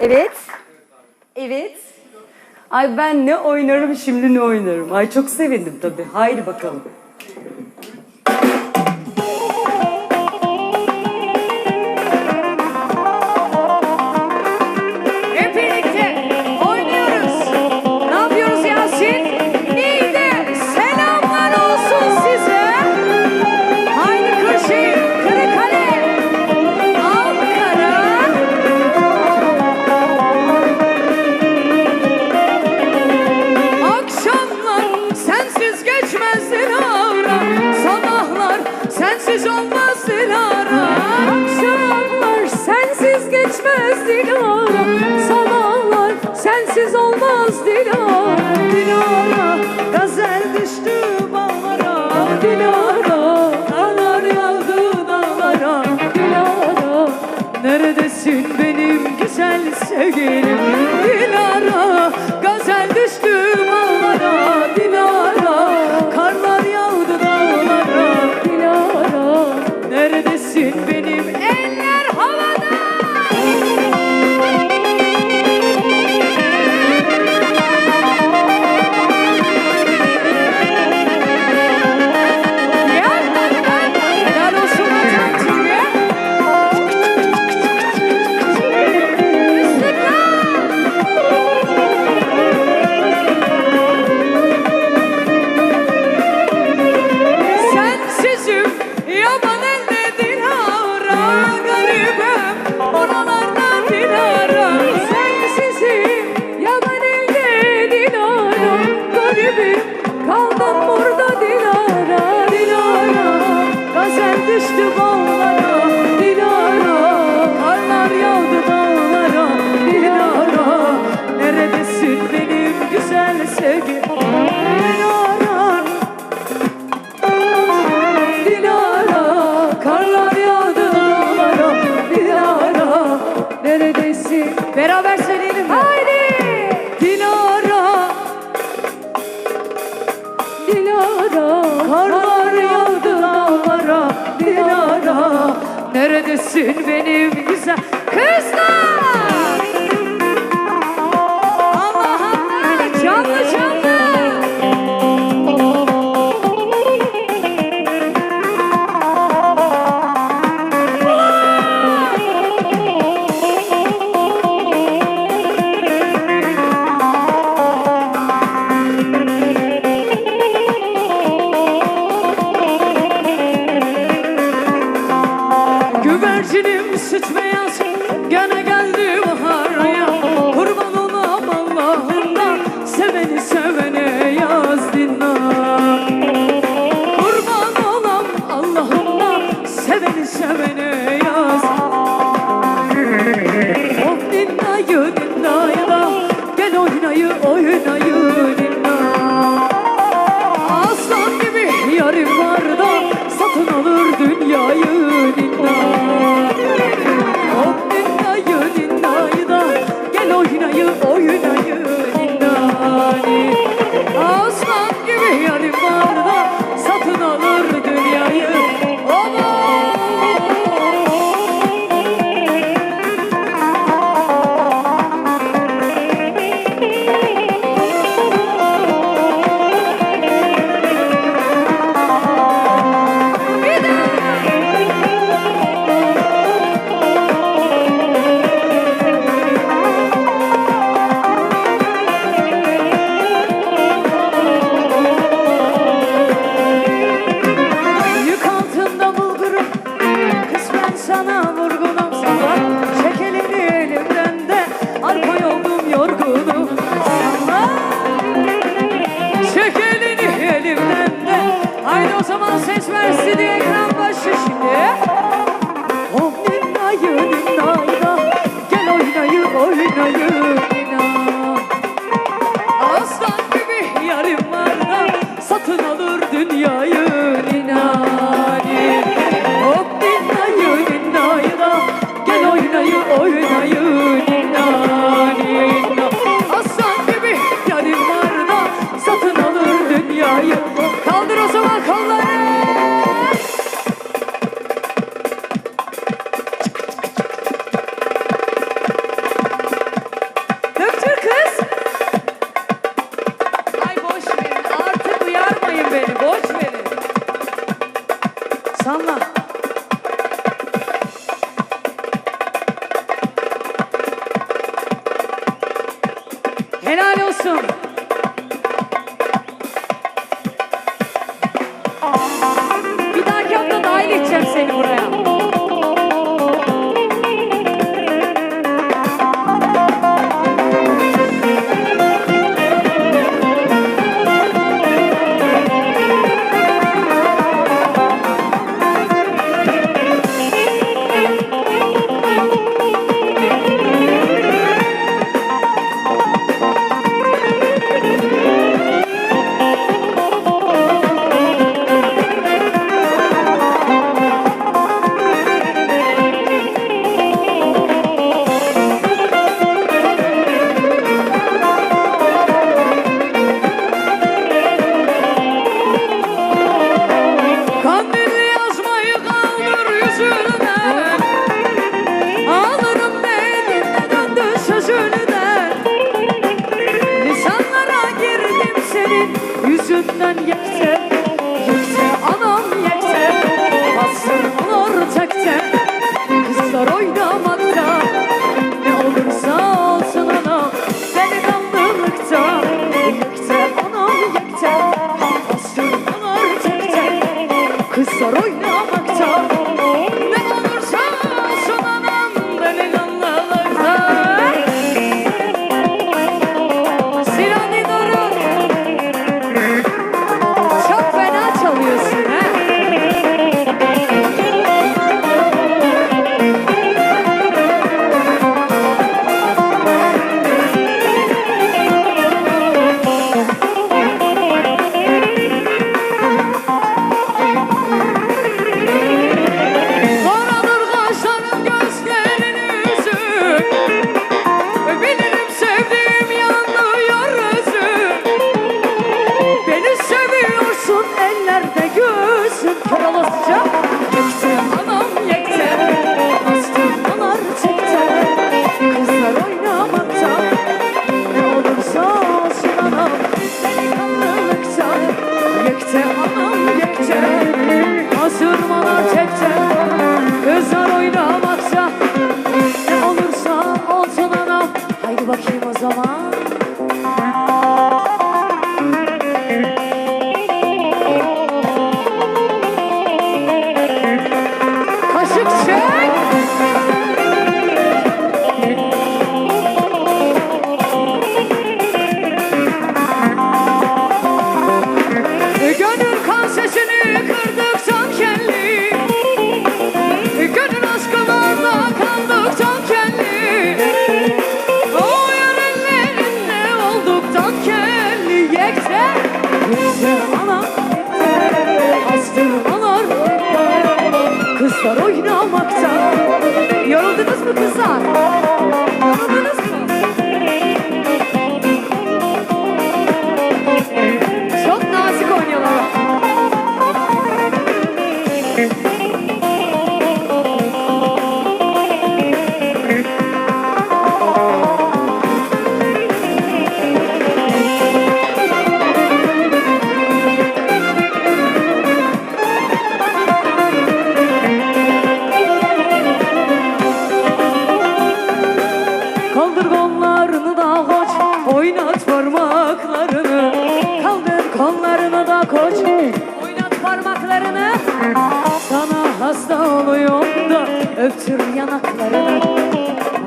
Evet. Evet. Ay ben ne oynarım şimdi ne oynarım. Ay çok sevindim tabii. Haydi bakalım. yalnız Dilara Dilara Gazel düştü bağlara. Dilara Dağlar yağdı dağlara. Dilara Neredesin benim güzel sevgilim? Dilara Gazel düştü bağlara. Dilara Karlar yağdı dağlara. Dilara Neredesin benim en dağlara Karlar yağdı dağlara Dilara. Neredesin benim güzel kızlar? Giovanni, aos yüzünden yekse Yekse anam yekse Bastırmalar tekte Kızlar oynamakta Ne olursa olsun anam Delikanlılıkta Yekte anam yekte Bastırmalar tekte Kızlar oynamakta ellerde gözün Kör olasıca Yekte anam yekte Bastırmalar çekte Kızlar oynamakta. Ne olursa olsun anam Delikanlılıkta. Yekte anam yekte Bastırmalar çekte. Kızlar oynamakta. Ne olursa olsun anam. Haydi bakayım o zaman song. Öptür yanaklarını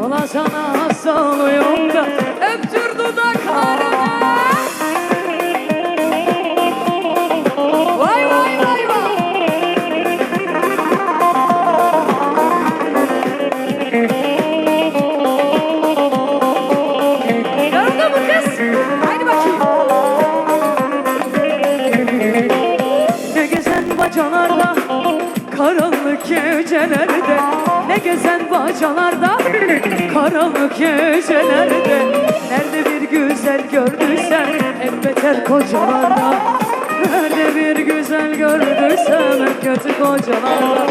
Ola sana hasta oluyorum da Öptür dudaklarını Vay vay vay vay Yoruldu mu kız? Haydi bakayım. Ne gezen bacalarda, karanlık gecelerde Ne gezen bacalarda, karanlık gecelerde Nerede bir güzel gördüysem, hep beter kocalarda. Nerede bir güzel gördüysem, hep kötü kocalarda.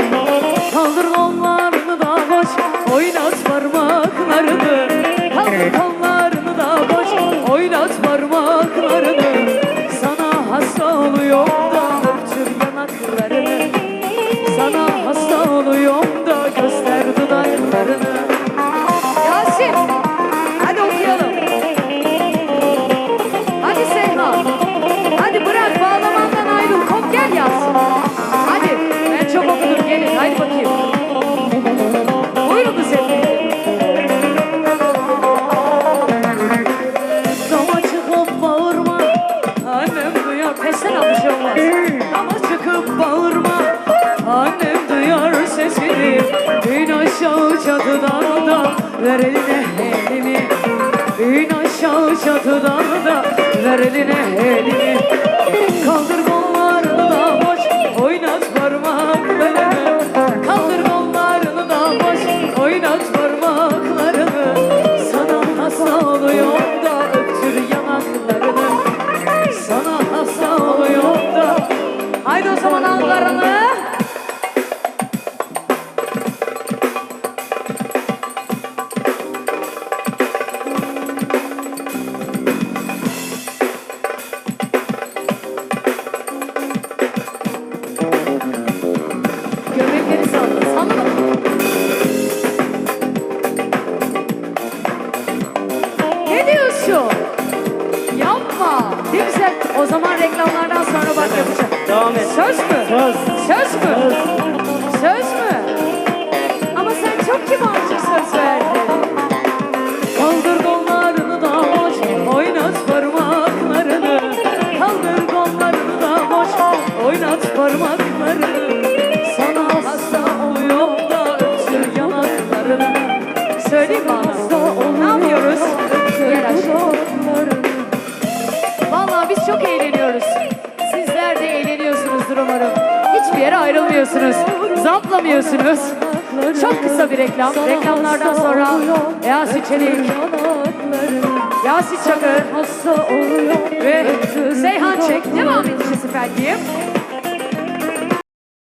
Kaldır kollarını da boş, oynat parmaklarını. Kaldır kollarını da boş, oynat parmaklarını Söz mü? Söz. Söz mü? Söz. Söz mü? Ama sen çok kibarcık söz ver. yapmıyorsunuz, zaplamıyorsunuz. Çok kısa bir reklam. Reklamlardan sonra Yasi Çelik, Yasi Çakır. Ve Seyhan Çek. devam edeceğiz efendim.